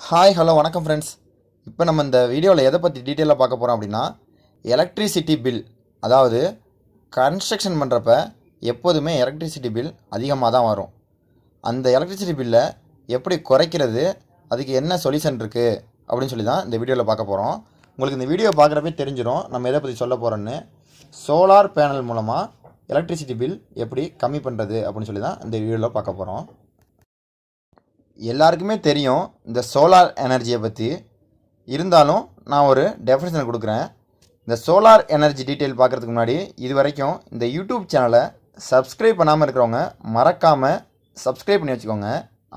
Hi hello வணக்கம் friends இப்போ நம்ம இந்த வீடியோவில் எதை பற்றி டீட்டெயிலாக பார்க்க போகிறோம் அப்படின்னா எலக்ட்ரிசிட்டி பில் அதாவது கன்ஸ்ட்ரக்ஷன் பண்ணுறப்ப எப்போதுமே எலக்ட்ரிசிட்டி பில் அதிகமாக தான் வரும். அந்த எலக்ட்ரிசிட்டி பில்லை எப்படி குறைக்கிறது அதுக்கு என்ன சொல்யூஷன் இருக்குது அப்படின்னு சொல்லி தான் இந்த வீடியோவில் பார்க்க போகிறோம் உங்களுக்கு இந்த வீடியோ பார்க்குறப்பே தெரிஞ்சிடும் நம்ம எதை பற்றி சொல்ல போகிறோன்னு சோலார் பேனல் மூலமாக எலக்ட்ரிசிட்டி பில் எப்படி கம்மி பண்ணுறது அப்படின்னு சொல்லி தான் இந்த வீடியோவில் பார்க்க போகிறோம் எல்லாருக்குமே தெரியும் இந்த சோலார் எனர்ஜியை பற்றி இருந்தாலும் நான் ஒரு டெஃபினேஷன் கொடுக்குறேன். இந்த சோலார் எனர்ஜி டீட்டெயில் பார்க்குறதுக்கு முன்னாடி இது வரைக்கும் இந்த யூடியூப் சேனலை சப்ஸ்கிரைப் பண்ணாமல் இருக்கிறவங்க மறக்காமல் சப்ஸ்கிரைப் பண்ணி வச்சுக்கோங்க.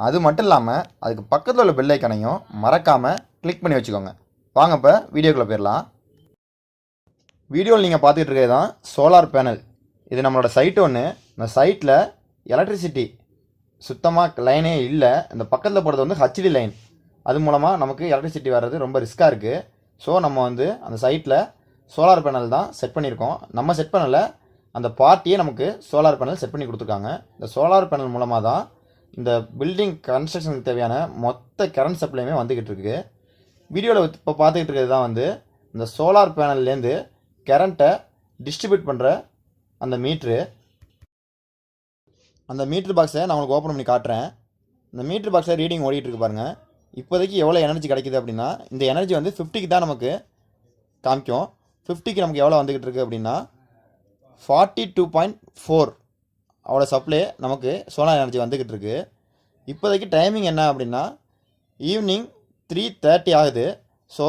அது மட்டும் இல்லாமல் அதுக்கு பக்கத்தில் உள்ள பெல் ஐக்கனையும் மறக்காமல் கிளிக் பண்ணி வச்சுக்கோங்க. வாங்க இப்போ வீடியோக்குள்ளே போயிடலாம். வீடியோவில் நீங்கள் பார்த்துக்கிட்டு இருக்கிறது தான் சோலார் பேனல் இது நம்மளோட சைட் ஒன்று இந்த சைட்டில் எலக்ட்ரிசிட்டி சுத்தமாக லைனே இல்லை. இந்த பக்கத்தில் போகிறது வந்து ஹச்டி லைன் அது மூலமாக நமக்கு எலக்ட்ரிசிட்டி வர்றது ரொம்ப ரிஸ்க்காக இருக்குது ஸோ நம்ம வந்து அந்த சைட்டில் சோலார் பேனல் தான் செட் பண்ணியிருக்கோம். நம்ம செட் பண்ணல. அந்த பார்ட்டியே நமக்கு சோலார் பேனல் செட் பண்ணி கொடுத்துருக்காங்க. இந்த சோலார் பேனல் மூலமாக தான் இந்த பில்டிங் கன்ஸ்ட்ரக்ஷனுக்கு தேவையான மொத்த கரண்ட் சப்ளையுமே வந்துக்கிட்டு இருக்குது வீடியோவில் இப்போ பார்த்துக்கிட்டு இருக்கிறது தான் வந்து இந்த சோலார் பேனல்லேருந்து கரண்ட்டை டிஸ்ட்ரிபியூட் பண்ணுற அந்த மீட்ரு அந்த மீட்ரு பாக்ஸை நான் உங்களுக்கு ஓப்பன் பண்ணி காட்டுறேன். இந்த மீட்ரு பாக்ஸை ரீடிங் ஓடிட்டு இருக்கு பாருங்கள் இப்போதைக்கு எவ்வளோ எனர்ஜி கிடைக்குது அப்படின்னா இந்த எனர்ஜி வந்து ஃபிஃப்டிக்கு தான் நமக்கு காமிக்கும். ஃபிஃப்டிக்கு நமக்கு எவ்வளோ வந்துக்கிட்டு இருக்குது அப்படின்னா ஃபார்ட்டி டூ பாயிண்ட் ஃபோர் அவ்வளோ சப்ளை நமக்கு சோலார் எனர்ஜி வந்துக்கிட்டு இருக்கு. இப்போதைக்கு டைமிங் என்ன அப்படின்னா ஈவினிங் த்ரீ தேர்ட்டி ஆகுது. So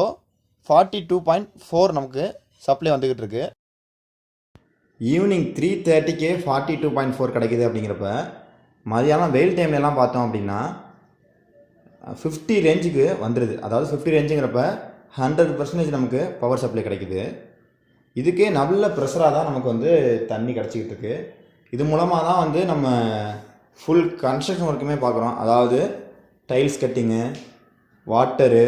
forty two point four நமக்கு சப்ளை வந்துக்கிட்டு இருக்குது ஈவினிங் த்ரீ தேர்ட்டிக்கே ஃபார்ட்டி டூ பாயிண்ட் ஃபோர் கிடைக்குது அப்படிங்கிறப்ப மதியானம் வெயில் டைம்லலாம் பார்த்தோம் அப்படின்னா ஃபிஃப்டி ரேஞ்சுக்கு வந்துடுது அதாவது ஃபிஃப்டி ரேஞ்சுங்கிறப்ப ஹண்ட்ரட் பர்சன்டேஜ் நமக்கு பவர் சப்ளை கிடைக்குது. இதுக்கே நல்ல ப்ரெஷராக தான் நமக்கு வந்து தண்ணி கிடச்சிக்கிட்டு இருக்கு. இது மூலமாக தான் வந்து நம்ம ஃபுல் கன்ஸ்ட்ரக்ஷன் ஒர்க்குமே பார்க்குறோம். அதாவது டைல்ஸ் கட்டிங்கு வாட்டரு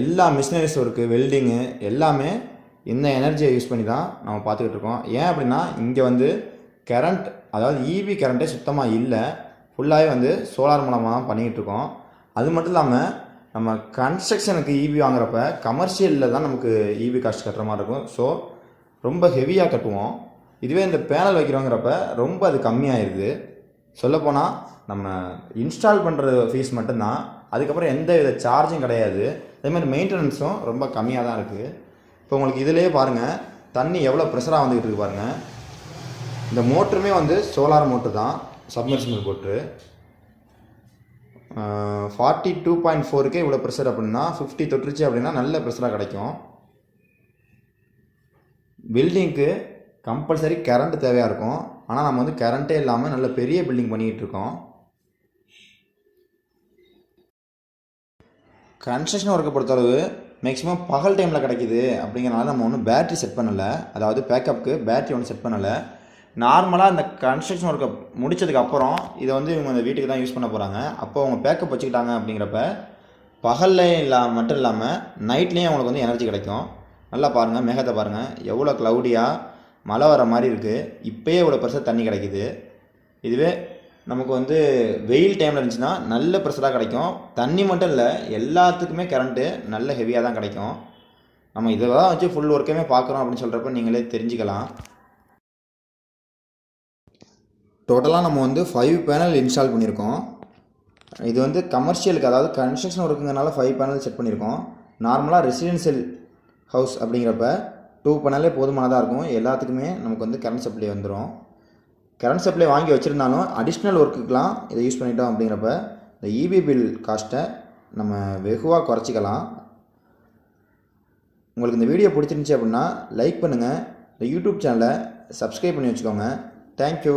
எல்லா மிஷினரிஸ் ஒர்க்கு வெல்டிங்கு எல்லாமே இந்த எனர்ஜியை யூஸ் பண்ணி தான் நம்ம பார்த்துக்கிட்டு இருக்கோம். ஏன் அப்படின்னா இங்கே வந்து கரண்ட் அதாவது இபி கரண்ட்டே சுத்தமாக இல்லை. ஃபுல்லாகவே வந்து சோலார் மூலமாக தான் பண்ணிக்கிட்டு இருக்கோம். அது மட்டும் இல்லாமல் நம்ம கன்ஸ்ட்ரக்ஷனுக்கு இபி வாங்குறப்ப கமர்ஷியலில் தான் நமக்கு இபி காஸ்ட் கட்டுற மாதிரி இருக்கும். ஸோ ரொம்ப ஹெவியாக கட்டுவோம். இதுவே இந்த பேனல் வைக்கிறோங்கிறப்ப ரொம்ப அது கம்மியாயிருது. சொல்லப்போனால் நம்ம இன்ஸ்டால் பண்ணுற ஃபீஸ் மட்டும்தான். அதுக்கப்புறம் எந்த வித சார்ஜும் கிடையாது. அதேமாதிரி மெயின்டெனன்ஸும் ரொம்ப கம்மியாக தான் இருக்குது இப்போ உங்களுக்கு இதிலேயே பாருங்கள் தண்ணி எவ்வளோ ப்ரெஷராக வந்துக்கிட்டு இருக்கு பாருங்கள் இந்த மோட்டருமே வந்து சோலார் மோட்ரு தான் submersible motor forty two point ஃபோருக்கே இவ்வளோ ப்ரெஷர் அப்படின்னா ஃபிஃப்டி தொட்டுருச்சு அப்படின்னா நல்ல ப்ரெஷராக கிடைக்கும். பில்டிங்க்கு கம்பல்சரி கரண்ட் தேவையாக இருக்கும். ஆனால் நம்ம வந்து கரண்ட்டே இல்லாமல் நல்ல பெரிய பில்டிங் பண்ணிக்கிட்டு இருக்கோம். கன்ஸ்ட்ரக்ஷன் ஒர்க்கை பொறுத்தளவு மேக்ஸிமம் பகல் டைமில் கிடைக்கிது அப்படிங்கிறனால நம்ம ஒன்றும் பேட்ரி செட் பண்ணலை. அதாவது பேக்கப்புக்கு பேட்ரி ஒன்றும் செட் பண்ணலை. நார்மலாக இந்த கன்ஸ்ட்ரக்ஷன் ஒர்க்கை முடித்ததுக்கப்புறம் இதை வந்து இவங்க இந்த வீட்டுக்கு தான் யூஸ் பண்ண போகிறாங்க அப்போ அவங்க பேக்கப் வச்சுக்கிட்டாங்க அப்படிங்கிறப்ப பகலில் இல்லா மட்டும் இல்லாமல் நைட்லேயும் அவங்களுக்கு வந்து எனர்ஜி கிடைக்கும். நல்லா பாருங்கள் மேகத்தை பாருங்கள் எவ்வளோ க்ளவுடியாக மழை வர மாதிரி இருக்குது இப்போயே இவ்வளோ பெருசாக தண்ணி கிடைக்கிது. இதுவே நமக்கு வந்து வெயில் டைமில் இருந்துச்சுன்னா நல்ல ப்ரெஷராக கிடைக்கும். தண்ணி மட்டும் இல்லை எல்லாத்துக்குமே கரண்ட்டு நல்ல ஹெவியாக தான் கிடைக்கும். நம்ம இதை தான் வச்சு ஃபுல் ஒர்க்குமே பார்க்குறோம் அப்படின்னு சொல்கிறப்ப நீங்களே தெரிஞ்சுக்கலாம். டோட்டலாக நம்ம வந்து ஃபைவ் பேனல் இன்ஸ்டால் பண்ணியிருக்கோம். இது வந்து கமர்ஷியலுக்கு அதாவது கன்ஸ்ட்ரக்ஷன் ஒர்க்குங்கிறனால ஃபைவ் பேனல் செட் பண்ணியிருக்கோம். நார்மலாக ரெசிடென்ஷியல் ஹவுஸ் அப்படிங்கிறப்ப டூ பேனலே போதுமானதாக இருக்கும். எல்லாத்துக்குமே நமக்கு வந்து கரண்ட் சப்ளை வந்துடும் கரண்ட் சப்ளை வாங்கி வச்சுருந்தாலும் அடிஷ்னல் ஒர்க்குக்கெலாம் இதை யூஸ் பண்ணிட்டோம் அப்படிங்கிறப்ப இந்த இபி பில் காஸ்ட்டை நம்ம வெகுவாக குறைச்சிக்கலாம். உங்களுக்கு இந்த வீடியோ பிடிச்சிருந்துச்சி அப்படின்னா லைக் பண்ணுங்கள் இந்த யூடியூப் சேனலை சப்ஸ்கிரைப் பண்ணி வச்சுக்கோங்க. தேங்க்யூ